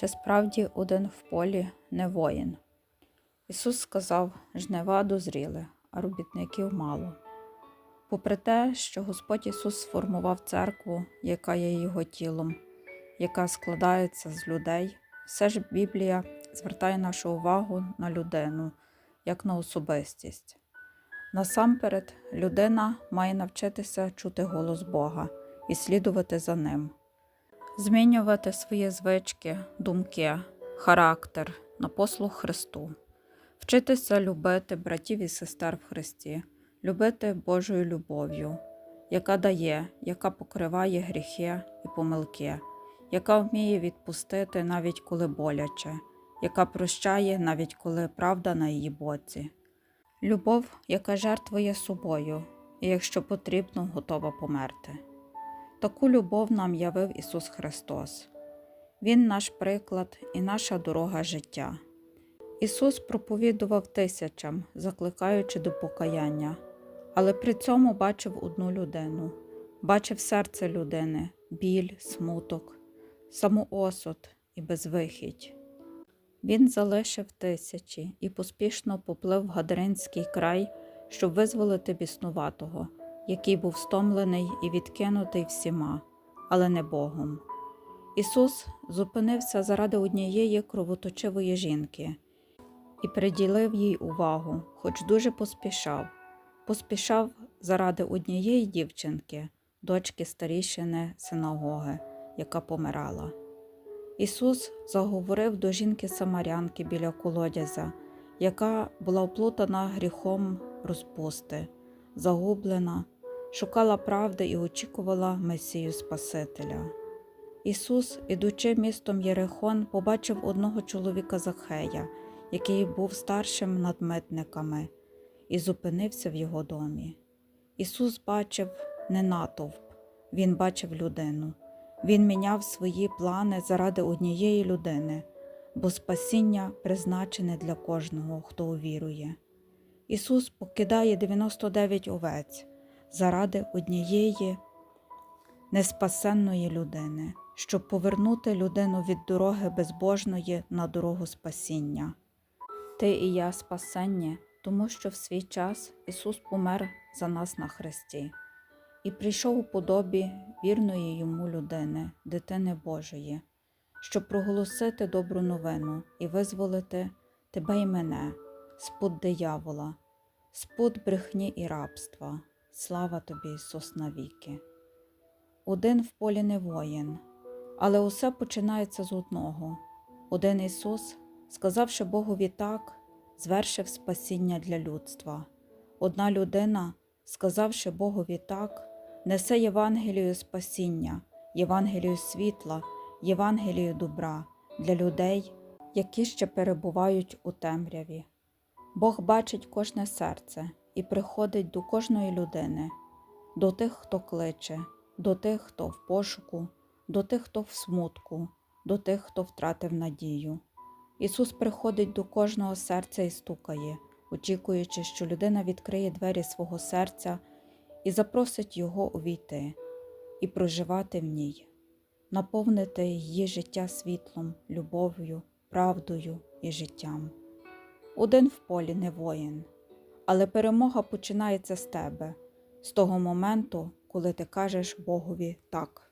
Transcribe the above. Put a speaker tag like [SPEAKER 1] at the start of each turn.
[SPEAKER 1] Чи справді один в полі не воїн? Ісус сказав: жнива дозріли, а робітників мало. Попри те, що Господь Ісус сформував церкву, яка є Його тілом, яка складається з людей, все ж Біблія звертає нашу увагу на людину як на особистість. Насамперед, людина має навчитися чути голос Бога і слідувати за ним, змінювати свої звички, думки, характер на послуг Христу, вчитися любити братів і сестер в Христі, любити Божою любов'ю, яка дає, яка покриває гріхи і помилки, яка вміє відпустити навіть коли боляче, яка прощає навіть коли правда на її боці. Любов, яка жертвує собою, і якщо потрібно, готова померти. Таку любов нам явив Ісус Христос. Він наш приклад і наша дорога життя. Ісус проповідував тисячам, закликаючи до покаяння, але при цьому бачив одну людину, бачив серце людини, біль, смуток, самоосуд і безвихідь. Він залишив тисячі і поспішно поплив в Гадаринський край, щоб визволити біснуватого, який був стомлений і відкинутий всіма, але не Богом. Ісус зупинився заради однієї кровоточивої жінки і приділив їй увагу, хоч дуже поспішав. Поспішав заради однієї дівчинки, дочки старішини синагоги, яка помирала. Ісус заговорив до жінки Самарянки біля колодязя, яка була оплутана гріхом розпусти, загублена, шукала правди і очікувала Месію Спасителя. Ісус, ідучи містом Єрихон, побачив одного чоловіка Захея, який був старшим над митниками, і зупинився в його домі. Ісус бачив не натовп, Він бачив людину. Він міняв свої плани заради однієї людини, бо спасіння призначене для кожного, хто увірує. Ісус покидає 99 овець заради однієї неспасенної людини, щоб повернути людину від дороги безбожної на дорогу спасіння. Ти і я спасенні, тому що в свій час Ісус помер за нас на хресті і прийшов у подобі вірної йому людини, дитини Божої, щоб проголосити добру новину і визволити тебе і мене, спод диявола, спод брехні і рабства. Слава тобі, Ісус, навіки. Один в полі не воїн, але усе починається з одного. Один Ісус, сказавши Богові так, звершив спасіння для людства. Одна людина, сказавши Богові так, несе Євангелію спасіння, Євангелію світла, Євангелію добра для людей, які ще перебувають у темряві. Бог бачить кожне серце і приходить до кожної людини, до тих, хто кличе, до тих, хто в пошуку, до тих, хто в смутку, до тих, хто втратив надію. Ісус приходить до кожного серця і стукає, очікуючи, що людина відкриє двері свого серця і запросить його увійти і проживати в ній, наповнити її життя світлом, любов'ю, правдою і життям. Один в полі не воїн, але перемога починається з тебе, з того моменту, коли ти кажеш Богові так.